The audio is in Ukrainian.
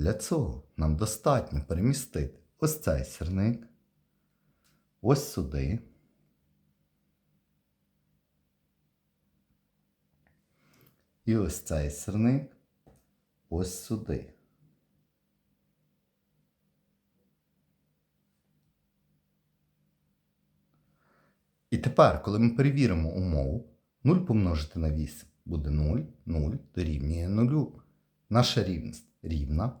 Для цього нам достатньо перемістити ось цей сірник, ось сюди. І ось цей сірник ось сюди. І тепер, коли ми перевіримо умову, 0 помножити на 8 буде 0, 0 дорівнює 0. Наша рівність рівна.